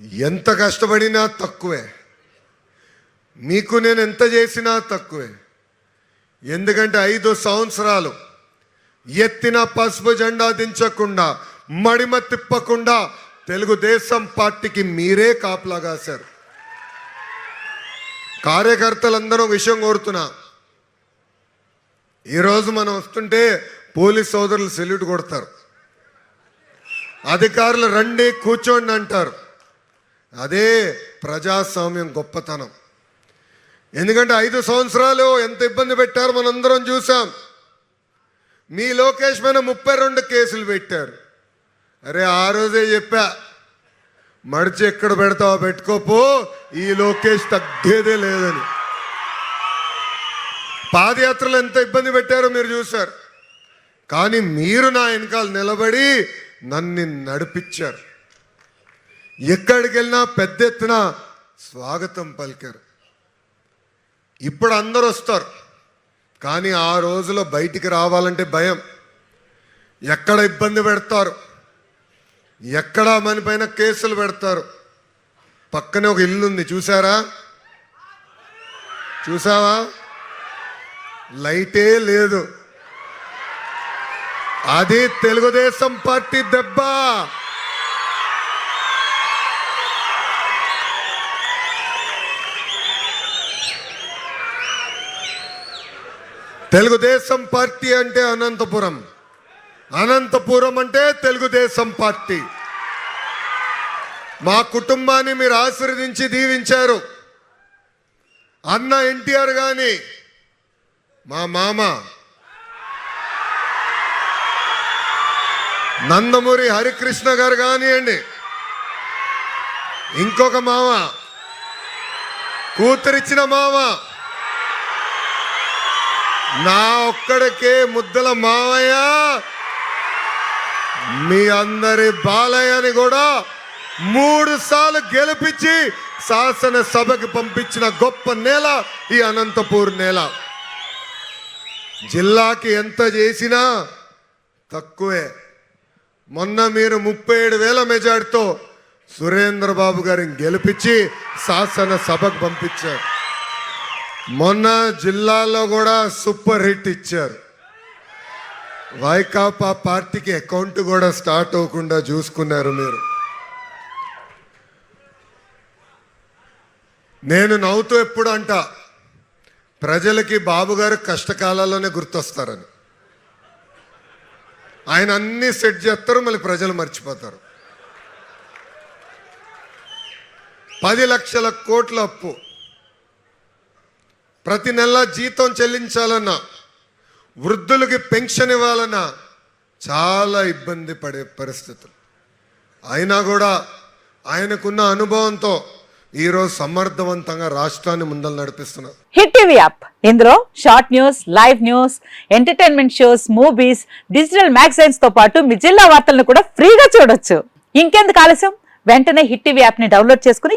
ఎంత కష్టపడినా తక్కువే. మీకు నేను ఎంత చేసినా తక్కువే. ఎందుకంటే ఐదు సంవత్సరాలు ఎత్తిన పసుపు జెండా దించకుండా మడిమ తిప్పకుండా తెలుగుదేశం పార్టీకి మీరే కాపలా కాశారు. కార్యకర్తలందరూ విషయం కోరుతున్నా. ఈరోజు మనం వస్తుంటే పోలీస్ సోదరులు సెల్యూట్ కొడతారు. అధికారులు రండి కూర్చోండి అంటారు. అదే ప్రజాస్వామ్యం గొప్పతనం. ఎందుకంటే ఐదు సంవత్సరాలు ఎంత ఇబ్బంది పెట్టారు మనందరం చూసాం మీ లోకేష్ మీద ముప్పై రెండు కేసులు పెట్టారు. అరే ఆ రోజే చెప్పా మడిచి ఎక్కడ పెడతావో పెట్టుకోపో ఈ లోకేష్ తగ్గేదే లేదని. పాదయాత్రలు ఎంత ఇబ్బంది పెట్టారో మీరు చూశారు. కానీ మీరు నా వెనకాల నిలబడి నన్ను నడిపించారు. ఎక్కడికి వెళ్ళినా పెద్ద ఎత్తున స్వాగతం పలికారు. ఇప్పుడు అందరు వస్తారు. కానీ ఆ రోజులో బయటికి రావాలంటే భయం. ఎక్కడ ఇబ్బంది పెడతారు? ఎక్కడ మన పైన కేసులు పెడతారు? పక్కనే ఒక ఇల్లు ఉంది చూసారా చూసావా లైటే లేదు. అది తెలుగుదేశం పార్టీ దెబ్బ. తెలుగుదేశం పార్టీ అంటే అనంతపురం. అనంతపురం అంటే తెలుగుదేశం పార్టీ. మా కుటుంబాన్ని మీరు ఆశీర్వదించి దీవించారు. అన్న ఎన్టీఆర్ గాని మా మామ నందమూరి హరికృష్ణ గారు కానివ్వండి ఇంకొక మామ కూతురిచ్చిన మామ నా ఒక్కడికే ముద్దల మావయ్య మీ అందరి బాలయ్యని కూడా మూడు సార్లు గెలిపించి శాసనసభకి పంపించిన గొప్ప నేల ఈ అనంతపూర్ నేల. జిల్లాకి ఎంత చేసినా తక్కువే. మొన్న మీరు ముప్పై ఏడు వేల మెజార్టీతో సురేంద్రబాబు గారిని గెలిపించి శాసనసభకు పంపించారు. మొన్న జిల్లాలో కూడా సూపర్ హిట్ ఇచ్చారు. వైకాపా పార్టీకి అకౌంట్ కూడా స్టార్ట్ అవ్వకుండా చూసుకున్నారు మీరు. నేను నవ్వుతూ ఎప్పుడు అంట ప్రజలకి బాబు గారు కష్టకాలాల్లోనే గుర్తొస్తారని. ఆయన అన్ని సెట్ చేస్తారు మళ్ళీ ప్రజలు మర్చిపోతారు. పది లక్షల కోట్ల అప్పు. ప్రతి నెల జీతం చెల్లించాలన్నా వృద్ధులకి పెన్షన్ ఇవ్వాలన్నా చాలా ఇబ్బంది పడే పరిస్థితులు. అయినా కూడా ఆయనకున్న అనుభవంతో ఈరోజు సమర్థవంతంగా రాష్ట్రాన్ని ముందలు నడిపిస్తున్నారు. Hit TV app. ఇందులో short news live news entertainment shows movies digital మ్యాగజైన్స్తో పాటు మీ జిల్లా వార్తలను కూడా ఫ్రీగా చూడొచ్చు. ఇంకెందుకు ఆలస్యం? వెంటనే హిట్ టీవీ యాప్ని డౌన్లోడ్ చేసుకుని